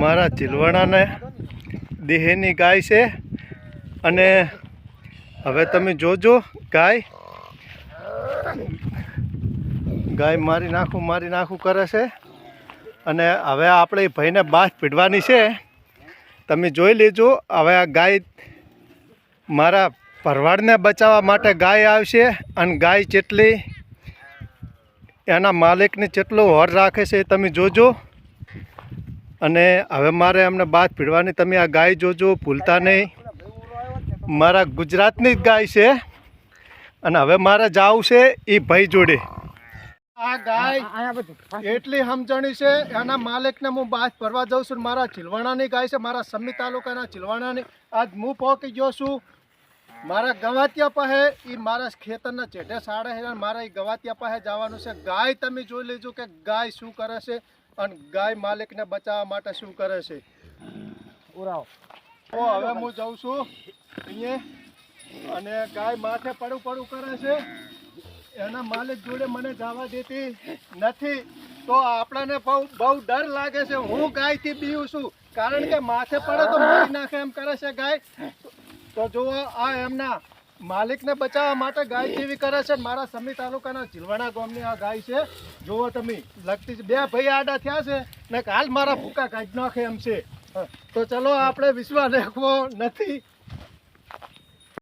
મારા ચીલવાણાને દેહની ગાય છે. અને હવે તમે જોજો ગાય. ગાય મારી નાખું મારી નાખું કરે છે. અને હવે આપણે ભાઈને બાથ પીડવાની છે. તમે જોઈ લેજો, હવે આ ગાય મારા ભરવાડને બચાવવા માટે ગાય આવશે. અને ગાય જેટલી એના માલિકને જેટલો હોર રાખે છે તમે જોજો. અને હવે મારે એમને બાદ પીડવાની તમે આ ગાય જોજો, ભૂલતા નહીં. મારા ગુજરાતની જ ગાય છે. અને હવે મારે જવું છે એ ભાઈ જોડે. આ ગાય એટલી સમજણી છે, એના માલિકને હું બાદ ભરવા જાઉં છું. મારા ચીલવાણાની ગાય છે, મારા સમી તાલુકાના ચીલવાણાની આજ હું પહોંચી ગયો છું. મારા ગવાતિયા પાસે એ મારા ખેતરના ચેઢે સાડે મારા એ ગવાતિયા પાસે જવાનું છે. ગાય તમે જોઈ લેજો કે ગાય શું કરે છે. અને ગાય માલિકને બચાવવા માટે શું કરે છે? તો હવે હું જાઉં છું અહીંયા. અને ગાય માથે પડું પડું કરે છે. એના માલિક જોડે મને જવા દેતી નથી. તો આપણને બહુ બહુ ડર લાગે છે. હું ગાયથી બીવું છું. કારણ કે માથે પડે તો મારી નાખે એમ કરે છે ગાય. તો જુઓ આ એમના માલિકને બચાવવા માટે ગાય જેવી કરે છે. મારા સમી તાલુકાના ચીલવાણા ગામની આ ગાય છે. જુઓ તમે, લગતી બે ભાઈ આડા થયા છે ને હાલ મારા ભૂકા કાઢી નાખે એમ છે. તો ચલો, આપણે વિશ્વાસ રાખવો નથી.